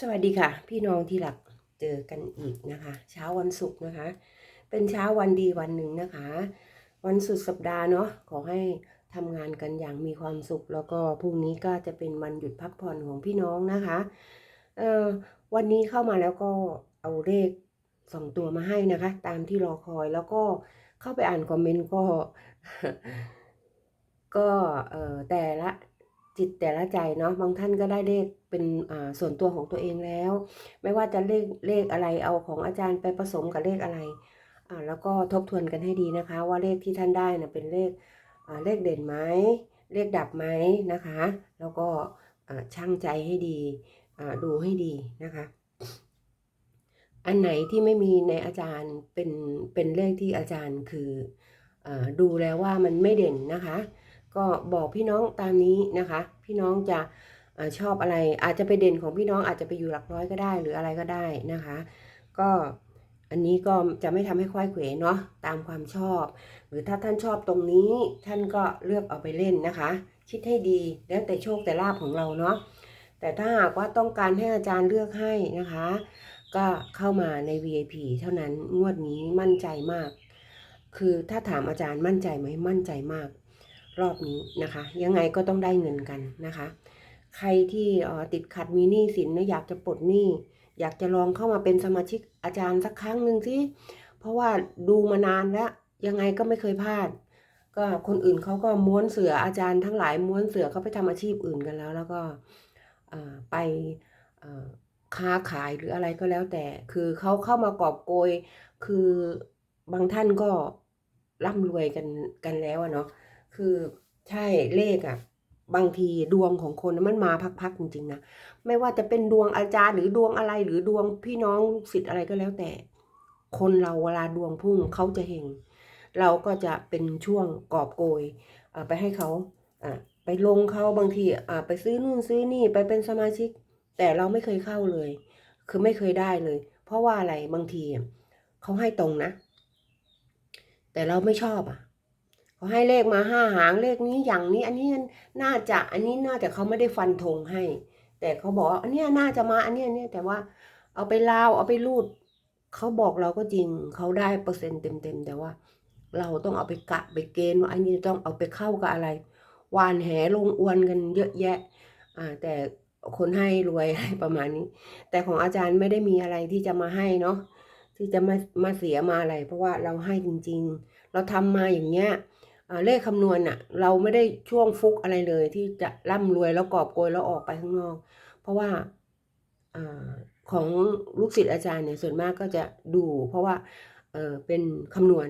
สวัสดีค่ะ พี่น้องที่รักเจอกันอีกนะคะ เช้าวันศุกร์นะคะ เป็นเช้าวันดีวันหนึ่งนะคะ วันสุดสัปดาห์เนาะขอให้ทำงานกันอย่างมีความสุข แล้วก็พรุ่งนี้ก็จะเป็นวันหยุดพักผ่อนของพี่น้องนะคะเอ่อวันนี้เข้ามาแล้วก็เอาเลขสองตัวมาให้นะคะ ตามที่รอคอยแล้วก็เข้าไปอ่านคอมเมนต์ก็ ก็เอ่อแต่ละ จิตแต่ละใจเนาะบางท่านก็ได้เลขเป็นอ่าส่วนตัวของตัวเองแล้ว ไม่ว่าจะเลขเลขอะไรเอาของอาจารย์ไปผสมกับเลขอะไรอ่าแล้วก็ทบทวนกันให้ดีนะคะ ว่าเลขที่ท่านได้นะเป็นเลขอ่าเลขเด่นไหมเลขดับไหมนะคะ แล้วก็ช่างใจให้ดีอ่าดูให้ดีนะคะ อันไหนที่ไม่มีในอาจารย์เป็นเป็นเลขที่อาจารย์คืออาดูแล้วว่ามันไม่เด่นนะคะ ก็บอกพี่น้องตามนี้นะคะ พี่น้องจะอชอบอะไร อาจจะไปเด่นของพี่น้องอาจจะไปอยู่หลักร้อยก็ได้หรืออะไรก็ได้นะคะ ก็อันนี้ก็จะไม่ทำให้ควายเขวเนาะตามความชอบ หรือถ้าท่านชอบตรงนี้ท่านก็เลือกเอาไปเล่นนะคะ คิดให้ดีแล้วแต่โชคแต่ลาภของเราเนาะแต่ถ้าหากว่าต้องการให้อาจารย์เลือกให้นะคะ ก็เข้ามาใน VIP เท่านั้นงวดนี้มั่นใจมาก คือถ้าถามอาจารย์มั่นใจไหมมั่นใจมาก รอบนี้นะคะ ยังไงก็ต้องได้เงินกันนะคะ ใครที่ติดขัดมีหนี้สินนะอยากจะปลดหนี้ อยากจะลองเข้ามาเป็นสมาชิกอาจารย์สักครั้งหนึ่งสิเพราะว่าดูมานานแล้ว ยังไงก็ไม่เคยพลาด ก็คนอื่นเขาก็ม้วนเสืออาจารย์ทั้งหลายม้วนเสือเขาไปทำอาชีพอื่นกันแล้ว แล้วก็ไปค้าขายหรืออะไรก็แล้วแต่ คือเขาเข้ามากอบโกย คือบางท่านก็ร่ำรวยกันกันแล้วอะเนาะ คือใช่เลขอะบางทีดวงของคนมันมาพักๆจริงๆนะไม่ว่าจะเป็นดวงอาจารย์หรือดวงอะไรหรือดวงพี่น้องลูกศิษย์อะไรก็แล้วแต่ คนเราเวลาดวงพุ่งเขาจะเฮงเราก็จะเป็นช่วงกอบโกยไปให้เขาไปลงเขาบางทีไปซื้อนู่นซื้อนี่ไปเป็นสมาชิก แต่เราไม่เคยเข้าเลย คือไม่เคยได้เลย เพราะว่าอะไรบางทีเขาให้ตรงนะ แต่เราไม่ชอบอะ เขาให้เลขมาห้าหางเลขนี้อย่างนี้ อันนี้น่าจะอันนี้น่าจะเขาไม่ได้ฟันธงให้ แต่เขาบอกว่าอันนี้น่าจะมาอันนี้อันเนี้ยแต่ว่าเอาไปลาวเอาไปรูดเขาบอกเราก็จริงเขาได้เปอร์เซ็นต์เต็มๆแต่ว่า เราต้องเอาไปกะไปเกณฑ์ว่าอันนี้ต้องเอาไปเข้ากับอะไรวานแหลงอวนกันเยอะแยะ อ่า แต่คนให้รวยอะไรประมาณนี้ แต่ของอาจารย์ไม่ได้มีอะไรที่จะมาให้เนาะที่จะมามาเสียมาอะไร เพราะว่าเราให้จริง ๆ เราทำมาอย่างเงี้ย เลขคำนวณน่ะ เราไม่ได้ช่วงฟุกอะไรเลย ที่จะร่ำรวยแล้วกอบโกยแล้วออกไปข้างนอก เพราะว่าอของลูกศิษย์อาจารย์เนี่ยส่วนมากก็จะดู เพราะว่าเออเป็นคำนวณ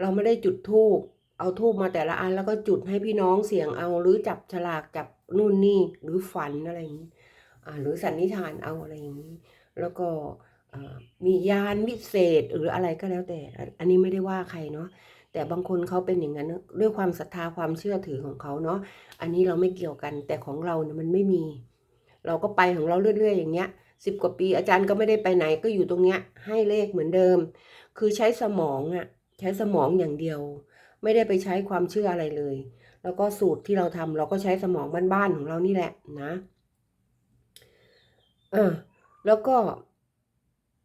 เราไม่ได้จุดทูบเอาทูบมาแต่ละอันแล้วก็จุดให้พี่น้องเสี่ยงเอาหรือจับฉลากจับนู่นนี่หรือฝันอะไรอย่างนี้อ่าหรือสันนิษฐานเอาอะไรอย่างนี้ แล้วก็มียานวิเศษหรืออะไรก็แล้วแต่ อันนี้ไม่ได้ว่าใครเนาะ แต่บางคนเขาเป็นอย่างนั้นด้วยความศรัทธาความเชื่อถือของเขาเนาะอันนี้เราไม่เกี่ยวกัน แต่ของเราเนี่ยมันไม่มี เราก็ไปของเราเรื่อยๆ อย่างเงี้ยสิบกว่าปีอาจารย์ก็ไม่ได้ไปไหนก็อยู่ตรงเนี้ย ให้เลขเหมือนเดิม คือใช้สมองอะใช้สมองอย่างเดียว ไม่ได้ไปใช้ความเชื่ออะไรเลย แล้วก็สูตรที่เราทำเราก็ใช้สมองบ้านๆของเรานี่แหละนะเออแล้วก็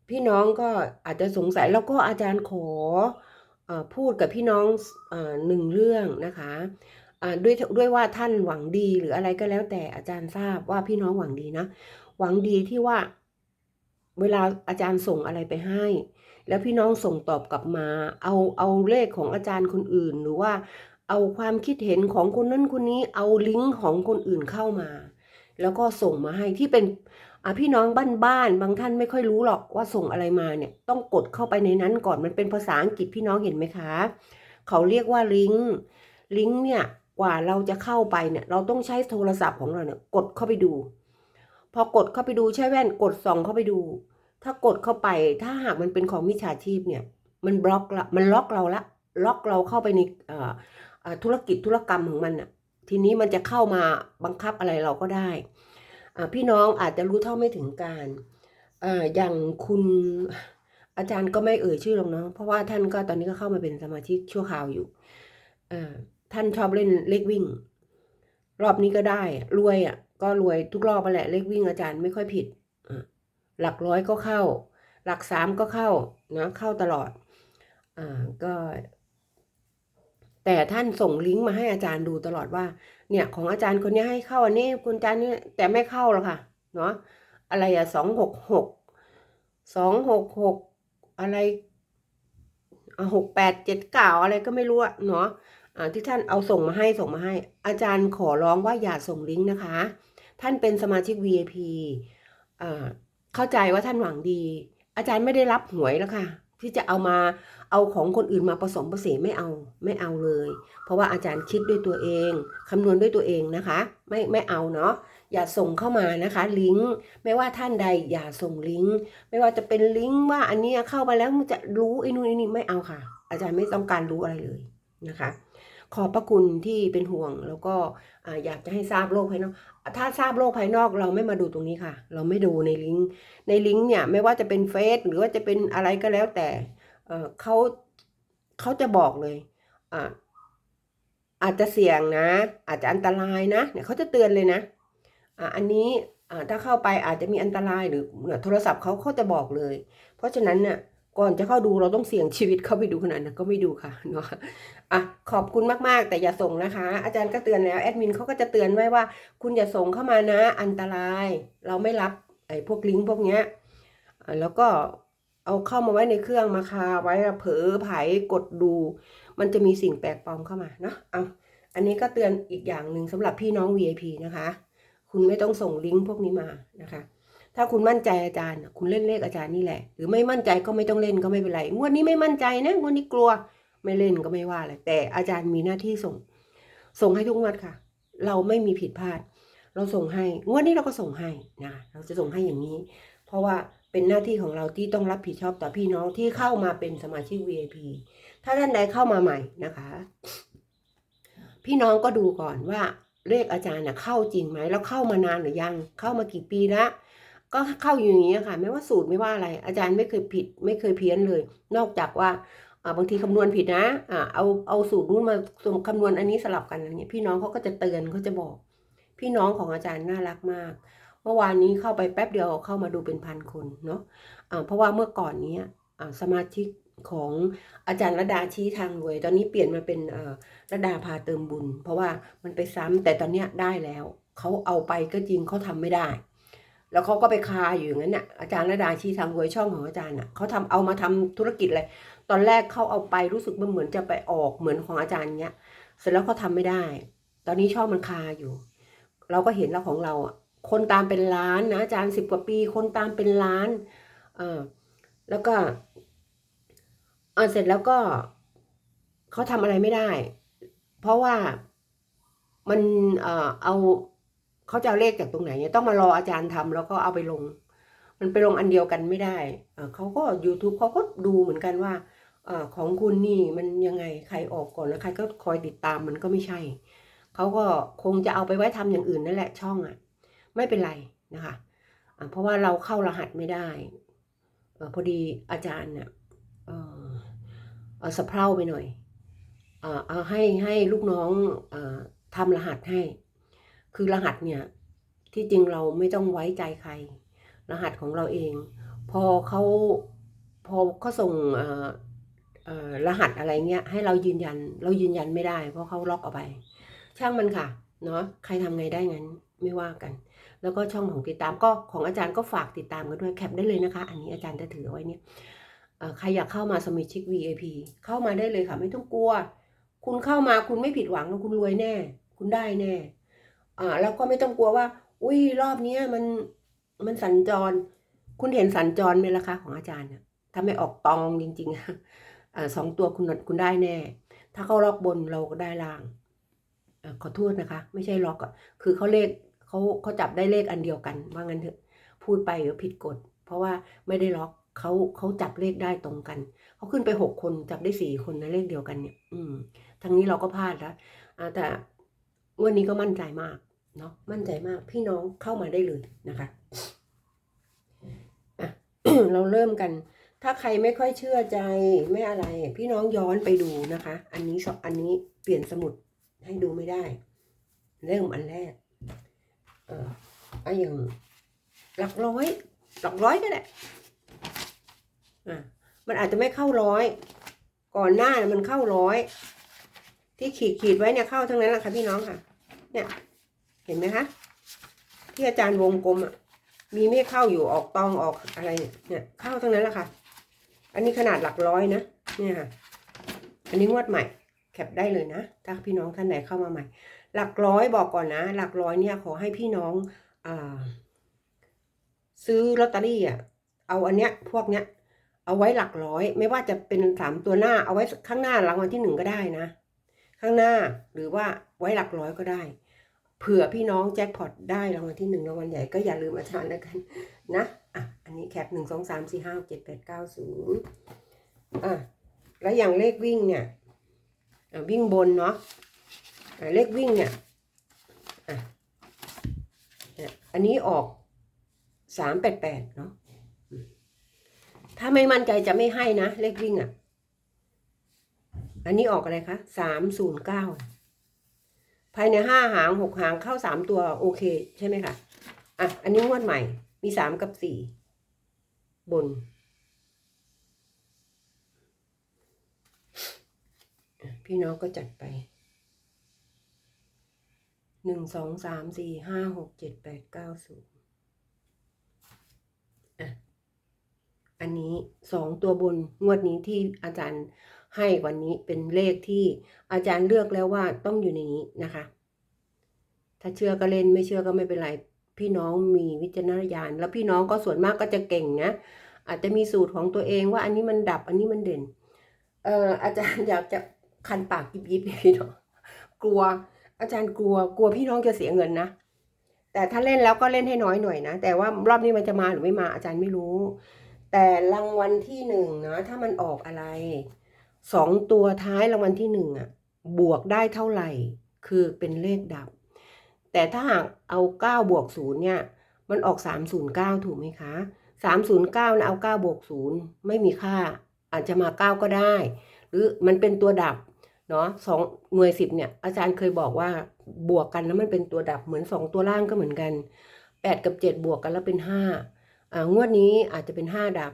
พี่น้องก็อาจจะสงสัยแล้วก็อาจารย์ขอ พูดกับพี่น้องอหนึ่งเรื่องนะคะด้วยด้วยว่าท่านหวังดีหรืออะไรก็แล้วแต่อาจารย์ทราบว่าพี่น้องหวังดีนะ หวังดีที่ว่าเวลาอาจารย์ส่งอะไรไปให้ แล้วพี่น้องส่งตอบกลับมา เอาเอาเลขของอาจารย์คนอื่น หรือว่าเอาความคิดเห็นของคนนั้นคนนี้เอาลิงก์ของคนอื่นเข้ามา แล้วก็ส่งมาให้ที่เป็น อะพี่น้องบ้านๆบางท่านไม่ค่อยรู้หรอกว่าส่งอะไรมาเนี่ย ต้องกดเข้าไปในนั้นก่อนมันเป็นภาษาอังกฤษพี่น้องเห็นไหมคะ เขาเรียกว่าลิงก์ลิงก์เนี่ยกว่าเราจะเข้าไปเนี่ย เราต้องใช้โทรศัพท์ของเราเนี่ย กดเข้าไปดู พอกดเข้าไปดูใช้แว่นกดส่องเข้าไปดู ถ้ากดเข้าไปถ้าหากมันเป็นของมิจฉาชีพเนี่ย มันบล็อกละมันล็อกเราละล็อกเราเข้าไปในธุรกิจธุรกรรมของมันอะทีนี้มันจะเข้ามาบังคับอะไรเราก็ได้ พี่น้องอาจจะรู้เท่าไม่ถึงการออย่างคุณอาจารย์ก็ไม่เอ่ยชื่อหรอกเนาะเพราะว่าท่านก็ตอนนี้ก็เข้ามาเป็นสมาชิกชั่วคราวอยู่อท่านชอบเล่นเลขวิ่ง รอบนี้ก็ได้ รวยอะ ก็รวยทุกรอบไปแหละเลขวิ่งอาจารย์ไม่ค่อยผิดหลักร้อยก็เข้า หลักสามก็เข้านะเข้าตลอดอ่าก็ แต่ท่านส่งลิงก์มาให้อาจารย์ดูตลอดว่า เนี่ยของอาจารย์คนนี้ให้เข้าอันนี้คุณอาจารย์นี่แต่ไม่เข้าหรอกค่ะเนาะอะไรอะสองหกหกสองหกหกอะไรหกแปดเจ็ดเก้าอะไรก็ไม่รู้อะเนาะที่ท่านเอาส่งมาให้ส่งมาให้ อาจารย์ขอร้องว่าอย่าส่งลิงก์นะคะ ท่านเป็นสมาชิก VIP อ่าเข้าใจว่าท่านหวังดี อาจารย์ไม่ได้รับหวยแล้วค่ะ ที่จะเอามาเอาของคนอื่นมาผสมผสานไม่เอาไม่เอาเลย เพราะว่าอาจารย์คิดด้วยตัวเองคำนวณด้วยตัวเองนะคะ ไม่ไม่เอาเนาะอย่าส่งเข้ามานะคะลิงก์ไม่ว่าท่านใดอย่าส่งลิงก์ไม่ว่าจะเป็นลิงก์ว่าอันนี้เข้ามาแล้วมันจะรู้ไอ้นู่นไอ้นี่ไม่เอาค่ะ อาจารย์ไม่ต้องการรู้อะไรเลยนะคะ ขอบพระคุณที่เป็นห่วง แล้วก็ออยากจะให้ทราบโลกภายนอก ถ้าทราบโลกภายนอกเราไม่มาดูตรงนี้ค่ะ เราไม่ดูในลิงก์ในลิงก์เนี่ยไม่ว่าจะเป็นเฟซหรือว่าจะเป็นอะไรก็แล้วแต่เขาเขาจะบอกเลยอ่าอาจจะเสี่ยงนะ อาจจะอันตรายนะเนี่ยเขาจะเตือนเลยนะอ่าอันนี้อ่าถ้าเข้าไปอาจจะมีอันตรายหรือโทรศัพท์เขาเขาจะบอกเลย เพราะฉะนั้นเนี่ย ก่อนจะเข้าดูเราต้องเสี่ยงชีวิตเข้าไปดูขนาดนั้นก็ไม่ดูค่ะเนาะอะขอบคุณมากๆ แต่อย่าส่งนะคะ อาจารย์ก็เตือนแล้วแอดมินเขาก็จะเตือนไว้ว่า คุณอย่าส่งเข้ามานะ อันตราย เราไม่รับไอ้พวกลิงก์พวกเนี้ยแล้วก็เอาเข้ามาไว้ในเครื่องมาคาไว้เผลอไผกดดู มันจะมีสิ่งแปลกปลอมเข้ามาเนาะเอาอันนี้ก็เตือนอีกอย่างหนึ่งสำหรับพี่น้อง VIP นะคะ คุณไม่ต้องส่งลิงก์พวกนี้มานะคะ ถ้าคุณมั่นใจอาจารย์ คุณเล่นเลขอาจารย์นี่แหละ หรือไม่มั่นใจก็ไม่ต้องเล่นก็ไม่เป็นไรงวดนี้ไม่มั่นใจนะงวดนี้กลัวไม่เล่นก็ไม่ว่าอะไรแต่อาจารย์มีหน้าที่ส่ง ส่งให้ทุกงวดค่ะ เราไม่มีผิดพลาด เราส่งให้งวดนี้เราก็ส่งให้นะเราจะส่งให้อย่างนี้ เพราะว่าเป็นหน้าที่ของเราที่ต้องรับผิดชอบต่อพี่น้องที่เข้ามาเป็นสมาชิก VIP ถ้าท่านใดเข้ามาใหม่นะคะ พี่น้องก็ดูก่อนว่าเลขอาจารย์น่ะเข้าจริงไหมแล้วเข้ามานานหรือยัง เข้ามากี่ปีแล้ว ก็เข้าอยู่อย่างนี้ค่ะ ไม่ว่าสูตรไม่ว่าอะไร อาจารย์ไม่เคยผิด ไม่เคยเพี้ยนเลย นอกจากว่าบางทีคำนวณผิดนะอ่าเอาเอาสูตรนู้นมาคำนวณอันนี้สลับกันอะไรเงี้ยพี่น้องเขาก็จะเตือนเขาจะบอก พี่น้องของอาจารย์น่ารักมากเมื่อวานนี้เข้าไปแป๊บเดียวเข้ามาดูเป็นพันคนเนาะอ่าเพราะว่าเมื่อก่อนนี้อ่าสมาชิกของอาจารย์ระดาชี้ทางรวย ตอนนี้เปลี่ยนมาเป็นระดาพาเติมบุญ เพราะว่ามันไปซ้ำแต่ตอนเนี้ได้แล้ว เขาเอาไปก็จริงเขาทำไม่ได้ แล้วเขาก็ไปคาอยู่อย่างนั้นน่ะอาจารย์ระดาชี้ทางรวยช่องของอาจารย์น่ะเขาทำเอามาทำธุรกิจเลยตอนแรกเขาเอาไปรู้สึกมันเหมือนจะไปออกเหมือนของอาจารย์เนี้ยเสร็จแล้วเขาทำไม่ได้ ตอนนี้ช่องมันคาอยู่ เราก็เห็นแล้วของเราอะคนตามเป็นล้านนะอาจารย์สิบกว่าปี คนตามเป็นล้านเออแล้วก็เออเสร็จแล้วก็เขาทำอะไรไม่ได้ เพราะว่ามันเอ่อเอา เขาจะเอาเลขจากตรงไหนเนี่ยต้องมารออาจารย์ทำแล้วก็เอาไปลง มันไปลงอันเดียวกันไม่ได้เขาก็ YouTube เขาก็ดูเหมือนกันว่าอของคุณนี่มันยังไงใครออกก่อนแล้วใครก็คอยติดตามมันก็ไม่ใช่เขาก็คงจะเอาไปไว้ทำอย่างอื่นนั่นแหละช่องอะ ไม่เป็นไรนะคะะเพราะว่าเราเข้ารหัสไม่ได้อพอดีอาจารย์เนี่ยเออสะเพร่าไปหน่อยเอาให้ให้ลูกน้องอทำรหัสให้ คือรหัสเนี่ยที่จริงเราไม่ต้องไว้ใจใคร รหัสของเราเอง พอเขาพอเขาส่งรหัสอะไรเงี้ยให้เรายืนยันเรายืนยันไม่ได้ เพราะเขาล็อกเอาไป ช่างมันค่ะเนาะใครทำไงได้งั้นไม่ว่ากัน แล้วก็ช่องของติดตามก็ของอาจารย์ก็ฝากติดตามกันด้วยแคปได้เลยนะคะ อันนี้อาจารย์จะถือไว้เนี่ยใครอยากเข้ามาสมิชิก VIP เข้ามาได้เลยค่ะ ไม่ต้องกลัว คุณเข้ามาคุณไม่ผิดหวังแล้วคุณรวยแน่ คุณได้แน่ อ่า แล้วก็ไม่ต้องกลัวว่า อุ้ยรอบเนี้ยมันมันสัญจร คุณเห็นสัญจรไหมล่ะคะของอาจารย์เนี่ยถ้าไม่ออกตองจริงๆอ่าสองตัวคุณคุณได้แน่ ถ้าเขาล็อกบนเราก็ได้ล่างอาขอโทษนะคะ ไม่ใช่ล็อกอะคือเขาเลขเขาเขาจับได้เลขอันเดียวกัน ว่างั้นเถอะ พูดไปเดี๋ยวผิดกฎ เพราะว่าไม่ได้ล็อกเขาเขาจับเลขได้ตรงกันเขาขึ้นไปหกคนจับได้สี่คนในเลขเดียวกันเนี่ย อืมทางนี้เราก็พลาดแล้วแต่วันนี้ก็มั่นใจมาก เนาะมั่นใจมากพี่น้องเข้ามาได้เลยนะคะอะเราเริ่มกัน ถ้าใครไม่ค่อยเชื่อใจไม่อะไร พี่น้องย้อนไปดูนะคะ อันนี้องอันนี้เปลี่ยนสมุดให้ดูไม่ได้ เริ่มอันแรก เอออะอย่างหลักร้อย หลักร้อยก็ได้อะมันอาจจะไม่เข้าร้อย ก่อนหน้ามันเข้าร้อย ที่ขีดขีดไว้เนี่ยเข้าทั้งนั้นแหละค่ะพี่น้องค่ะ เนี่ย เห็นไหมคะที่อาจารย์วงกลมอะ มีไม่เข้าอยู่ออกตองออกอะไรเนี่ยเนี่ยเข้าทั้งนั้นแหละค่ะ อันนี้ขนาดหลักร้อยนะเนี่ยค่ะ อันนี้งวดใหม่แคปได้เลยนะถ้าพี่น้องท่านไหนเข้ามาใหม่ หลักร้อยบอกก่อนนะ หลักร้อยเนี่ยขอให้พี่น้องอ่าซื้อลอตเตอรี่อะเอาอันเนี้ยพวกเนี้ยเอาไว้หลักร้อย ไม่ว่าจะเป็นสามตัวหน้าเอาไว้ข้างหน้ารางวัลที่หนึ่งก็ได้นะ ข้างหน้าหรือว่าไว้หลักร้อยก็ได้ เผื่อพี่น้องแจ็คพอตได้รางวัลที่หนึ่งรางวัลใหญ่ก็อย่าลืมอาจารย์แล้วกันนะอะอันนี้แคปหนึ่งสองสามสี่ห้าเจ็ดแปดเก้าศูนย์อะแล้วอย่างเลขวิ่งเนี่ยวิ่งบนเนาะะเลขวิ่งเนี่ยอะอันนี้ออกสามแปดแปดเนาะถ้าไม่มั่นใจจะไม่ให้นะ เลขวิ่งอะ อันนี้ออกอะไรคะสามศูนย์เก้า ภายในห้าหางหกหางเข้าสามตัวโอเคใช่ไหมคะอะอันนี้งวดใหม่ มีสามกับสี่บน พี่น้องก็จัดไปหนึ่งสองสามสี่ห้าหกเจ็ดแปดเก้าศูนย์อะอันนี้สองตัวบนงวดนี้ที่อาจารย์ ให้วันนี้เป็นเลขที่อาจารย์เลือกแล้วว่าต้องอยู่ในนี้นะคะ ถ้าเชื่อก็เล่นไม่เชื่อก็ไม่เป็นไร พี่น้องมีวิจารณญาณ แล้วพี่น้องก็ส่วนมากก็จะเก่งนะ อาจจะมีสูตรของตัวเองว่าอันนี้มันดับอันนี้มันเด่น เอ่ออาจารย์อยากจะคันปากยิบยิบพี่น้องกลัว อาจารย์กลัวกลัวพี่น้องจะเสียเงินนะแต่ถ้าเล่นแล้วก็เล่นให้น้อยหน่อยนะ แต่ว่ารอบนี้มันจะมาหรือไม่มาอาจารย์ไม่รู้ แต่รางวัลที่หนึ่งนะถ้ามันออกอะไร สองตัวท้ายรางวัลที่หนึ่งอะ บวกได้เท่าไหร่ คือเป็นเลขดับ แต่ถ้าหากเอาเก้าบวกศูนย์เนี่ย มันออกสามศูนย์เก้าถูกไหมคะสามศูนย์เก้านะเอาเก้าบวกศูนย์ไม่มีค่า อาจจะมาเก้าก็ได้ หรือมันเป็นตัวดับเนาะสองหน่วยสิบเนี่ย อาจารย์เคยบอกว่าบวกกันแล้วมันเป็นตัวดับเหมือนสองตัวล่างก็เหมือนกันแปดกับเจ็ดบวกกันแล้วเป็นห้าอ่างวดนี้อาจจะเป็นห้าดับ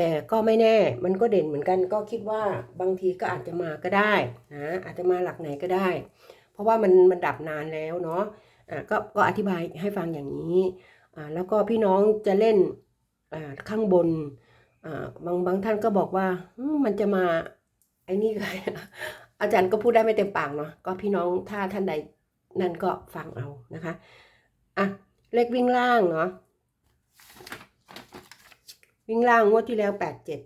แต่ก็ไม่แน่มันก็เด่นเหมือนกันก็คิดว่าบางทีก็อาจจะมาก็ได้นะอาจจะมาหลักไหนก็ได้ เพราะว่ามันมันดับนานแล้วเนาะอ่าก็ก็อธิบายให้ฟังอย่างนี้อ่าแล้วก็พี่น้องจะเล่นอ่าข้างบนอ่าบางบางท่านก็บอกว่ามมันจะมาไอ้นี่ก็อาจารย์ก็พูดได้ไม่เต็มปากเนาะก็พี่น้องถ้าท่านใดนั่นก็ฟังเอานะคะอะเลขวิ่งล่างเนาะ วิ่งล่างงวดที่แล้วแปดเจ็ด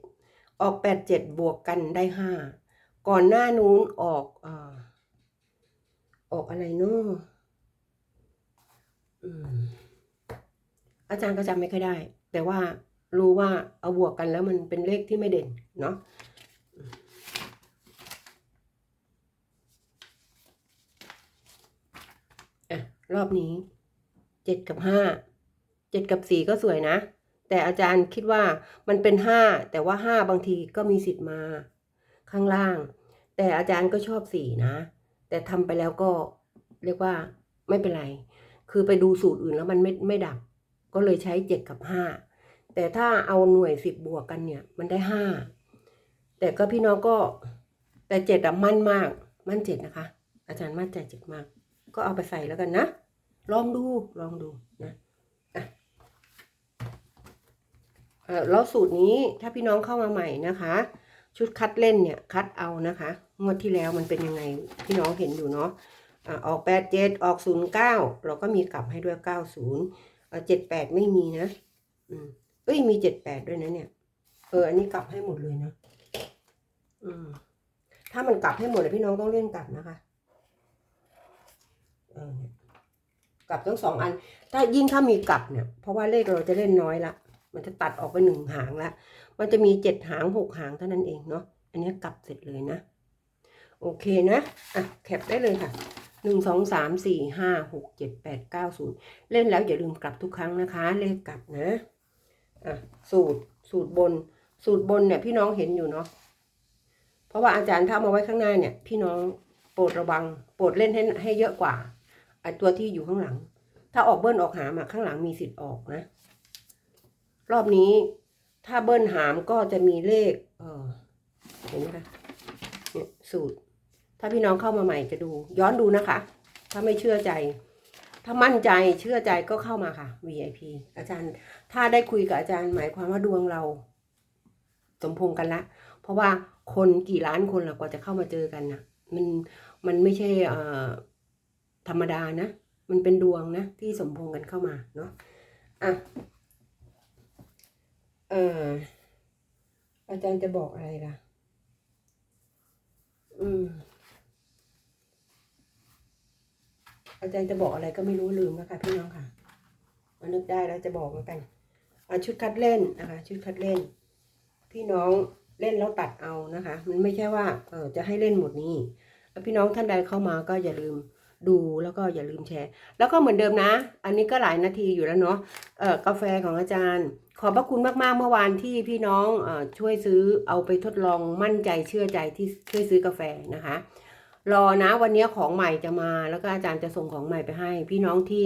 ออกแปดเจ็ดบวกกันได้ห้าก่อนหน้านู้นออกเอ่อออกอะไรเนาะอืมอาจารย์ก็จำไม่ค่อยได้ แต่ว่ารู้ว่าเอาบวกกันแล้วมันเป็นเลขที่ไม่เด่นเนาะอะรอบนี้เจ็ดกับห้าเจ็ดกับสี่ก็สวยนะ แต่อาจารย์คิดว่ามันเป็นห้าแต่ว่าห้าบางทีก็มีสิทธิ์มา ข้างล่าง แต่อาจารย์ก็ชอบสี่นะ แต่ทำไปแล้วก็เรียกว่าไม่เป็นไร คือไปดูสูตรอื่นแล้วมันไม่ไม่ดับ ก็เลยใช้เจ็ดกับห้าแต่ถ้าเอาหน่วยสิบบวกกันเนี่ย มันได้ห้าแต่ก็พี่น้องก็แต่เจ็ดอะมั่นมาก มั่นเจ็ดนะคะ อาจารย์มั่นใจเจ็ดมาก ก็เอาไปใส่แล้วกันนะ ลองดูลองดูนะ เอ่อ แล้วสูตรนี้ถ้าพี่น้องเข้ามาใหม่นะคะ ชุดคัดเล่นเนี่ยคัดเอานะคะ งวดที่แล้วมันเป็นยังไงพี่น้องเห็นอยู่เนาะอะออกแปดเจ็ดออกศูนย์เก้าเราก็มีกลับให้ด้วยเก้าศูนย์เจ็ดแปดไม่มีนะอืมเอ้ยมีเจ็ดแปดด้วยนะเนี่ย เอออันนี้กลับให้หมดเลยนะอืมถ้ามันกลับให้หมดเลยพี่น้องต้องเล่นกลับนะคะเออกลับทั้งสองอัน ถ้ายิ่งถ้ามีกลับเนี่ย เพราะว่าเลขเราจะเล่นน้อยละ มันจะตัดออกไปหนึ่งหางละมันจะมีเจ็ดหางหกหางเท่านั้นเองเนาะอันนี้กลับเสร็จเลยนะ โอเคนะอะแคปได้เลยค่ะหนึ่งสองสามสี่ห้าหกเจ็ดแปดเก้าศูนย์เล่นแล้วอย่าลืมกลับทุกครั้งนะคะ เลขกลับนะอะสูตรสูตรบน สูตรบนเนี่ยพี่น้องเห็นอยู่เนาะเพราะว่าอาจารย์ถ้ามาไว้ข้างหน้าเนี่ย พี่น้องโปรดระวัง โปรดเล่นให้ให้เยอะกว่าไอตัวที่อยู่ข้างหลัง ถ้าออกเบิ้ลออกหามอะข้างหลังมีสิทธิ์ออกนะ รอบนี้ถ้าเบิ้ลหามก็จะมีเลข เออเห็นไหมคะเนี่ยสูตร ถ้าพี่น้องเข้ามาใหม่จะดู ย้อนดูนะคะ ถ้าไม่เชื่อใจ ถ้ามั่นใจเชื่อใจก็เข้ามาค่ะ VIP อาจารย์ ถ้าได้คุยกับอาจารย์ หมายความว่าดวงเรา สมพงกันละ เพราะว่าคนกี่ล้านคนละกว่าจะเข้ามาเจอกันนะมันมันไม่ใช่เอ่อธรรมดานะ มันเป็นดวงนะ ที่สมพงกันเข้ามาเนาะอะ อออาจารย์จะบอกอะไรล่ะ อืม อาจารย์จะบอกอะไรก็ไม่รู้ลืมแล้วค่ะพี่น้องค่ะมานึกได้แล้วจะบอกแล้วกันอะชุดคัดเล่นนะคะ ชุดคัดเล่น พี่น้องเล่นแล้วตัดเอานะคะ มันไม่ใช่ว่า เออจะให้เล่นหมดนี้ แล้วพี่น้องท่านใดเข้ามาก็อย่าลืม ดูแล้วก็อย่าลืมแชร์ แล้วก็เหมือนเดิมนะ อันนี้ก็หลายนาทีอยู่แล้วเนาะเอ่อกาแฟของอาจารย์ ขอบพระคุณมากๆเมื่อวานที่พี่น้องเอ่อช่วยซื้อเอาไปทดลองมั่นใจเชื่อใจที่ช่วยซื้อกาแฟนะคะ รอนะวันนี้ของใหม่จะมา แล้วก็อาจารย์จะส่งของใหม่ไปให้ พี่น้องที่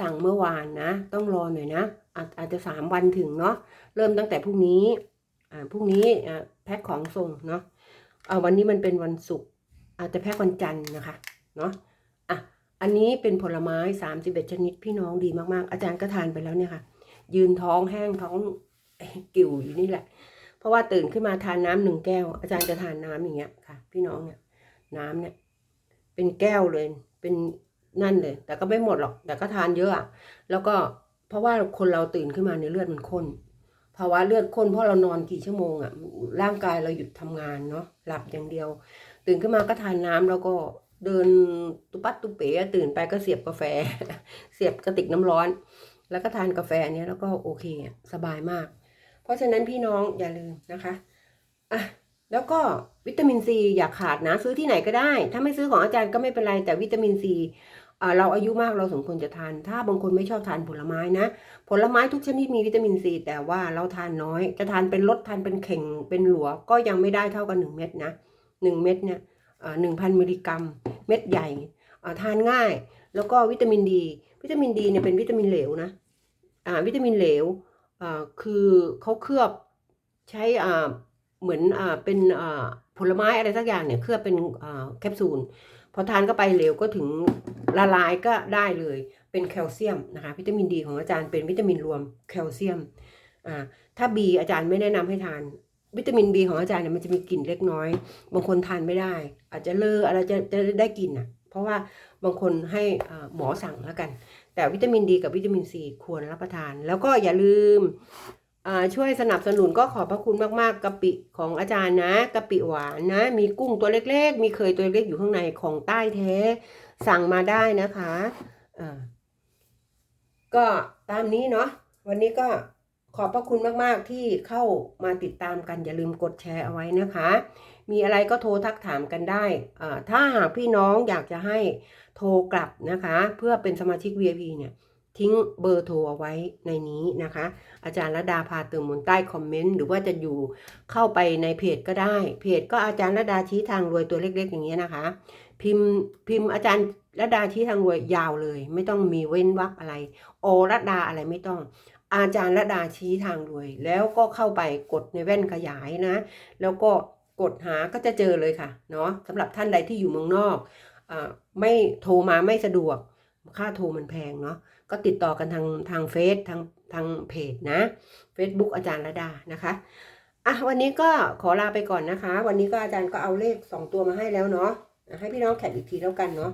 สั่งเมื่อวานนะ ต้องรอหน่อยนะอาจอาจจะสามวันถึงเนาะเริ่มตั้งแต่พรุ่งนี้อ่าพรุ่งนี้อ่แพ็คของส่งเนาะอ่าวันนี้มันเป็นวันศุกร์อาจจะแพ็ควันจันทร์นะคะเนาะ อันนี้เป็นผลไม้สามสิบเอ็ดชนิดพี่น้องดีมากๆ อาจารย์ก็ทานไปแล้วเนี่ยค่ะ ยืนท้องแห้งท้องกิ่วอยู่นี่แหละ เพราะว่าตื่นขึ้นมาทานน้ำหนึ่งแก้ว อาจารย์จะทานน้ำอย่างเงี้ยค่ะ พี่น้องเนี่ยน้ำเนี่ย เป็นแก้วเลย เป็นนั่นเลย แต่ก็ไม่หมดหรอก แต่ก็ทานเยอะอะแล้วก็เพราะว่าคนเราตื่นขึ้นมาในเลือดมันข้นภาวะเลือดข้นเพราะเรานอนกี่ชั่วโมงอะร่างกายเราหยุดทำงานเนาะหลับอย่างเดียว ตื่นขึ้นมาก็ทานน้ำแล้วก็ เดินตุปัดตุเป๋ตื่นไปก็เสียบกาแฟ เสียบกระติกน้ำร้อน แล้วก็ทานกาแฟเนี้ยแล้วก็โอเคสบายมาก เพราะฉะนั้นพี่น้องอย่าลืมนะคะอะแล้วก็วิตามินซีอย่าขาดนะ ซื้อที่ไหนก็ได้ ถ้าไม่ซื้อของอาจารย์ก็ไม่เป็นไร แต่วิตามินซีเราอายุมากเราสมควรจะทาน ถ้าบางคนไม่ชอบทานผลไม้นะ ผลไม้ทุกชนิดมีวิตามินซีแต่ว่าเราทานน้อย จะทานเป็นลดทานเป็นเข่งเป็นหลัว ก็ยังไม่ได้เท่ากันหนึ่งเม็ดนะหนึ่งเม็ดเนี่ยหนึ่งพันมิลลิกรัม เม็ดใหญ่ทานง่าย แล้วก็วิตามินดี วิตามินดีเนี่ยเป็นวิตามินเหลวนะอ่าวิตามินเหลวอ่าคือเขาเคลือบใช้อ่าเหมือนอ่าเป็นอ่าผลไม้อะไรสักอย่างเนี่ยเคลือบเป็นอ่าแคปซูลพอทานเข้าไปเหลวก็ถึงละลายก็ได้เลย เป็นแคลเซียมนะคะวิตามินดีของอาจารย์เป็นวิตามินรวมแคลเซียมอ่าถ้า B อาจารย์ไม่แนะนำให้ทาน วิตามิน B ของอาจารย์เนี่ยมันจะมีกลิ่นเล็กน้อย บางคนทานไม่ได้ อาจจะเลอะอะไรจะจะได้กลิ่นอะ เพราะว่าบางคนให้อ่าหมอสั่งแล้วกัน แต่วิตามินดีกับวิตามินซีควรรับประทาน แล้วก็อย่าลืมช่วยสนับสนุนก็ขอบพระคุณมากๆกะปิของอาจารย์นะกะปิหวานนะ มีกุ้งตัวเล็กๆ มีเคยตัวเล็กอยู่ข้างในของใต้แท้ สั่งมาได้นะคะะก็ตามนี้เนาะวันนี้ก็ ขอบพระคุณมากๆที่เข้ามาติดตามกันอย่าลืมกดแชร์เอาไว้นะคะ มีอะไรก็โทรทักถามกันได้ถ้าหากพี่น้องอยากจะให้โทรกลับนะคะ เพื่อเป็นสมาชิก VIP เนี่ยทิ้งเบอร์โทรเอาไว้ในนี้นะคะ อาจารย์ระดาพาเติมมูลใต้คอมเมนต์หรือว่าจะอยู่เข้าไปในเพจก็ได้ เพจก็อาจารย์ระดาชี้ทางรวยตัวเล็ก ๆ อย่างเงี้ยนะคะ พิมพ์พิมพ์อาจารย์ระดาชี้ทางรวยยาวเลย ไม่ต้องมีเว้นวรรคอะไร โอระดาอะไรไม่ต้อง อาจารย์ระดาชี้ทางรวย แล้วก็เข้าไปกดในแว่นขยายนะ แล้วก็กดหาก็จะเจอเลยค่ะเนาะสำหรับท่านใดที่อยู่เมืองนอกอไม่โทรมาไม่สะดวก ค่าโทรมันแพงเนาะก็ติดต่อกันทางทางเฟซทางทางเพจนะ Facebook อาจารย์ระดานะคะอะวันนี้ก็ขอลาไปก่อนนะคะ วันนี้ก็อาจารย์ก็เอาเลขสองตัวมาให้แล้วเนาะให้พี่น้องแคปอีกทีแล้วกันเนาะ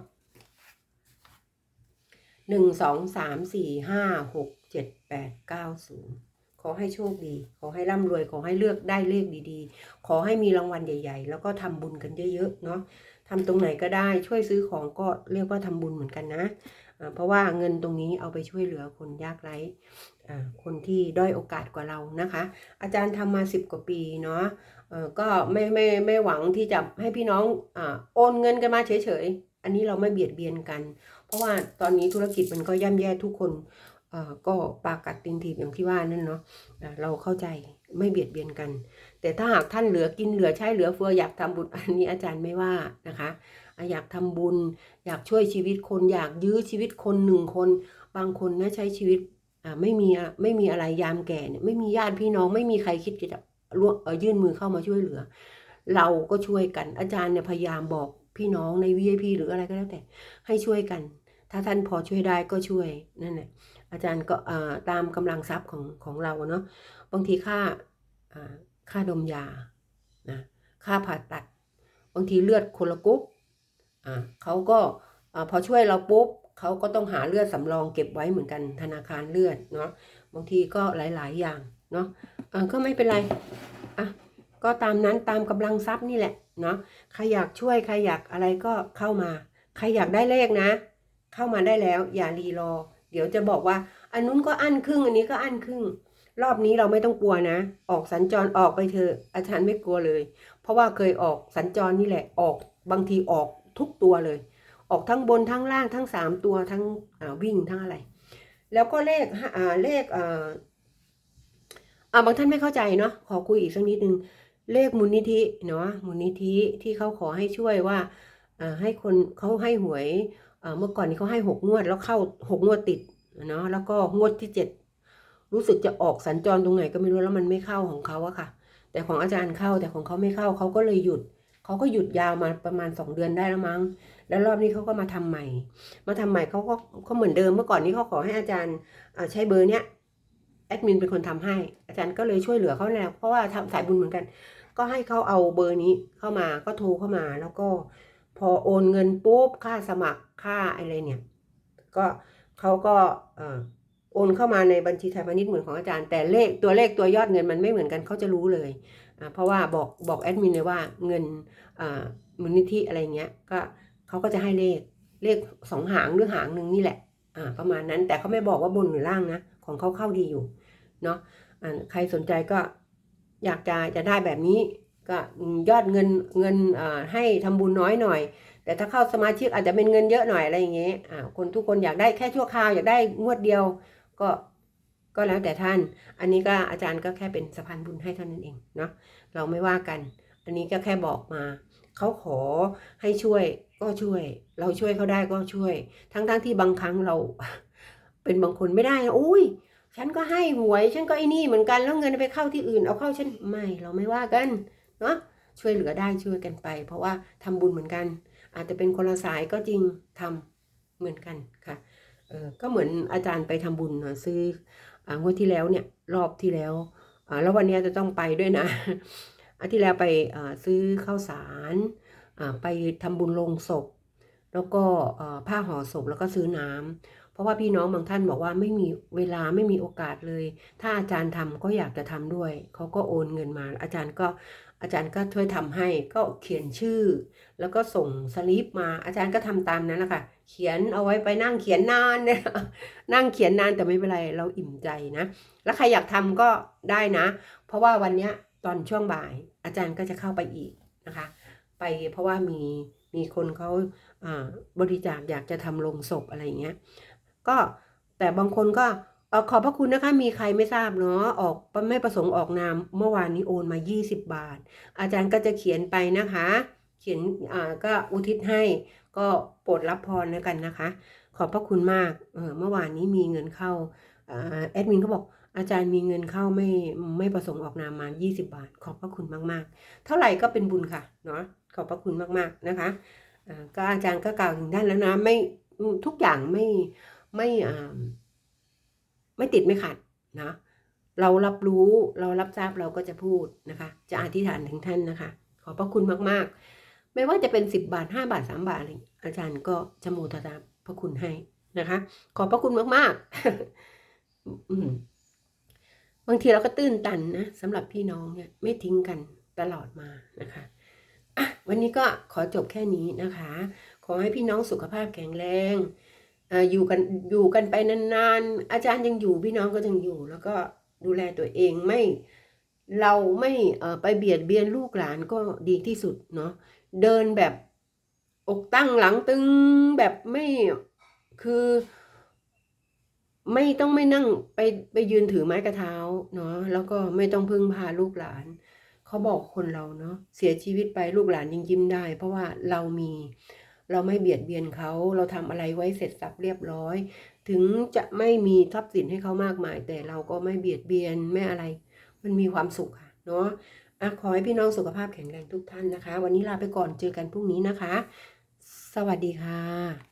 หนึ่งสองสามสี่ห้าหก แปดเก้าศูนย์ขอให้โชคดี ขอให้ร่ำรวย ขอให้เลือกได้เลขดีๆ ขอให้มีรางวัลใหญ่ ๆ แล้วก็ทำบุญกันเยอะๆ เนาะทำตรงไหนก็ได้ ช่วยซื้อของก็เรียกว่าทำบุญเหมือนกันนะ เพราะว่าเงินตรงนี้เอาไปช่วยเหลือคนยากไร้คนที่ด้อยโอกาสกว่าเรานะคะ อาจารย์ทำมาสิบกว่าปีเนาะก็ไม่ไม่ไม่หวังที่จะให้พี่น้องโอนเงินกันมาเฉยๆ อันนี้เราไม่เบียดเบียนกัน เพราะว่าตอนนี้ธุรกิจมันก็ย่ำแย่ทุกคน ก็ปากัดตินทีอย่างที่ว่านั่นเนาะเราเข้าใจไม่เบียดเบียนกัน แต่ถ้าหากท่านเหลือกินเหลือใช้เหลือเฟืออยากทำบุญอันนี้อาจารย์ไม่ว่านะคะ อยากทำบุญ อยากช่วยชีวิตคนอยากยื้อชีวิตคนหนึ่งคน บางคนนะใช้ชีวิตไม่มีไม่มีอะไรยามแก่เนี่ยไม่มีญาติพี่น้องไม่มีใครคิดจะร่วมยื่นมือเข้ามาช่วยเหลือ เราก็ช่วยกันอาจารย์เนี่ยพยายามบอกพี่น้องใน VIP หรืออะไรก็แล้วแต่ ให้ช่วยกัน ถ้าท่านพอช่วยได้ก็ช่วยนั่นแหละ อาจารย์ก็ตามกำลังทรัพย์ของของเราเนาะบางทีค่าค่าดมยานะค่าผ่าตัด บางทีเลือดคนละกรุ๊ปอ่าเขาก็พอช่วยเราปุ๊บเขาก็ต้องหาเลือดสำรองเก็บไว้เหมือนกันธนาคารเลือดเนาะบางทีก็หลาย ๆ อย่างเนาะก็ไม่เป็นไรอะก็ตามนั้นตามกำลังทรัพย์นี่แหละเนาะใครอยากช่วยใครอยากอะไรก็เข้ามา ใครอยากได้เลขนะ เข้ามาได้แล้วอย่ารีรอ เดี๋ยวจะบอกว่า อันนู้นก็อั้นครึ่ง อันนี้ก็อั้นครึ่ง รอบนี้เราไม่ต้องกลัวนะ ออกสัญจรออกไปเถอะอาจารย์ไม่กลัวเลย เพราะว่าเคยออกสัญจรนี่แหละออกบางทีออกทุกตัวเลย ออกทั้งบนทั้งล่างทั้งสามตัวทั้งวิ่งทั้งอะไร แล้วก็เลขอ่าเลขอ่าอ่าบางท่านไม่เข้าใจเนาะขอคุยอีกสักนิดนึงเลขมูลนิธิเนาะมูลนิธิที่เขาขอให้ช่วยว่าอ่าให้คนเขาให้หวย เมื่อก่อนนี้เขาให้หกงวดแล้วเข้าหกงวดติดเนาะแล้วก็งวดที่เจ็ดรู้สึกจะออกสัญจรตรงไหนก็ไม่รู้แล้วมันไม่เข้าของเขาอะค่ะ แต่ของอาจารย์เข้าแต่ของเขาไม่เข้าเขาก็เลยหยุดเขาก็หยุดยาวมาประมาณสองเดือนได้แล้วมั้ง แล้วรอบนี้เขาก็มาทำใหม่ มาทำใหม่เขาก็เขาเหมือนเดิมเมื่อก่อนนี้เขาขอให้อาจารย์ใช้เบอร์เนี้ยแอดมินเป็นคนทำให้ อาจารย์ก็เลยช่วยเหลือเขาแล้วเพราะว่าทำสายบุญเหมือนกัน ก็ให้เขาเอาเบอร์นี้เข้ามาก็โทรเข้ามาแล้วก็ พอโอนเงินปุ๊บค่าสมัครค่าอะไรเนี่ย ก็เขาก็เอ่อโอนเข้ามาในบัญชีไทยพาณิชย์เหมือนของอาจารย์ แต่เลขตัวเลขตัวยอดเงินมันไม่เหมือนกันเขาจะรู้เลยอ่าเพราะว่าบอกบอกแอดมินเลยว่าเงินอ่ามูลนิธิอะไรเงี้ยก็เขาก็จะให้เลขเลขสองหางหรือหางหนึ่งนี่แหละอ่าประมาณนั้นแต่เขาไม่บอกว่าบนหรือล่างนะ ของเขาเข้าดีอยู่เนาะอ่าใครสนใจก็อยากจะจะได้แบบนี้ ก็ยอดเงินเงินให้ทำบุญน้อยหน่อย แต่ถ้าเข้าสมาชิกอาจจะเป็นเงินเยอะหน่อยอะไรอย่างเงี้ยคนทุกคนอยากได้แค่ชั่วคราวอยากได้งวดเดียว ก็ก็แล้วแต่ท่าน อันนี้ก็อาจารย์ก็แค่เป็นสะพานบุญให้เท่านั้นเองเนาะเราไม่ว่ากัน อันนี้ก็แค่บอกมาเขาขอให้ช่วยก็ช่วย เราช่วยเขาได้ก็ช่วย ทั้งๆทที่บางครั้งเรา เป็นบางคนไม่ได้นะอุ้ยฉันก็ให้หวย ฉันก็ไอ้นี่เหมือนกัน แล้วเงินไปเข้าที่อื่น เอาเข้าฉัน ไม่ เราไม่ว่ากัน เนาะช่วยเหลือได้ช่วยกันไป เพราะว่าทำบุญเหมือนกัน อาจจะเป็นคนละสายก็จริงทำเหมือนกันค่ะเออก็เหมือนอาจารย์ไปทำบุญนะซื้อองวดที่แล้วเนี่ยรอบที่แล้วแล้ววันนี้จะต้องไปด้วยนะอาทิตย์ที่แล้วไปซื้อข้าวสารไปทำบุญลงศพ แล้วก็ผ้าห่อศพแล้วก็ซื้อน้ำเพราะว่าพี่น้องบางท่านบอกว่าไม่มีเวลาไม่มีโอกาสเลย ถ้าอาจารย์ทำก็อยากจะทำด้วยเขาก็โอนเงินมา อาจารย์ก็ อาจารย์ก็ช่วยทำให้ก็เขียนชื่อ แล้วก็ส่งสลิปมาอาจารย์ก็ทำตามนั้นแหละค่ะเขียนเอาไว้ไปนั่งเขียนนานเนี่ยนั่งเขียนนานแต่ไม่เป็นไรเราอิ่มใจนะ แล้วใครอยากทำก็ได้นะ เพราะว่าวันเนี้ยตอนช่วงบ่าย อาจารย์ก็จะเข้าไปอีกนะคะ ไปเพราะว่ามีมีคนเขาบริจาคอยากจะทำลงศพอะไรอย่างเงี้ยก็แต่บางคนก็ ออขอบพระคุณนะคะ มีใครไม่ทราบเนาะออกไม่ประสงค์ออกนามเมื่อวานนี้โอนมา 20 บาท อาจารย์ก็จะเขียนไปนะคะ เขียนอ่าก็อุทิศให้ก็โปรดรับพรแล้วกันนะคะ ขอบพระคุณมากเออเมื่อวานนี้มีเงินเข้าอแอดมินเขาบอกอาจารย์มีเงินเข้าไม่ไม่ประสงค์ออกนามมา 20 บาท ขอบพระคุณมากๆ เท่าไหร่ก็เป็นบุญค่ะเนาะขอบพระคุณมากๆนะคะก็อาจารย์ก็กล่าวถึงท่านแล้วนะไม่ทุกอย่างไม่ไม่อ่า ไม่ติดไม่ขัดนะเรารับรู้เรารับทราบเราก็จะพูดนะคะ จะอธิษฐานถึงท่านนะคะ ขอพระคุณมากๆ ไม่ว่าจะเป็นสิบบาทห้าบาทสามบาทอะไรอาจารย์ก็จะโมทนาพระคุณให้นะคะ ขอพระคุณมากๆบางทีเราก็ตื้นตันนะสำหรับพี่น้องเนี่ยไม่ทิ้งกันตลอดมานะคะะวันนี้ก็ขอจบแค่นี้นะคะ ขอให้พี่น้องสุขภาพแข็งแรง อยู่กันอยู่กันไปนานๆ อาจารย์ยังอยู่พี่น้องก็ยังอยู่ แล้วก็ดูแลตัวเองไม่เราไม่ไปเบียดเบียนลูกหลานก็ดีที่สุดเนาะเดินแบบอกตั้งหลังตึงแบบไม่คือ ไม่ต้องไม่นั่งไปไปยืนถือไม้กระเท้าเนาะแล้วก็ไม่ต้องพึ่งพาลูกหลาน เขาบอกคนเราเนาะเสียชีวิตไปลูกหลานยังยิ้มได้ เพราะว่าเรามี เราไม่เบียดเบียนเขาเราทำอะไรไว้เสร็จสับเรียบร้อย ถึงจะไม่มีทรัพย์สินให้เขามากมาย แต่เราก็ไม่เบียดเบียนไม่อะไร มันมีความสุขค่ะเนาะอะขอให้พี่น้องสุขภาพแข็งแรงทุกท่านนะคะ วันนี้ลาไปก่อนเจอกันพรุ่งนี้นะคะ สวัสดีค่ะ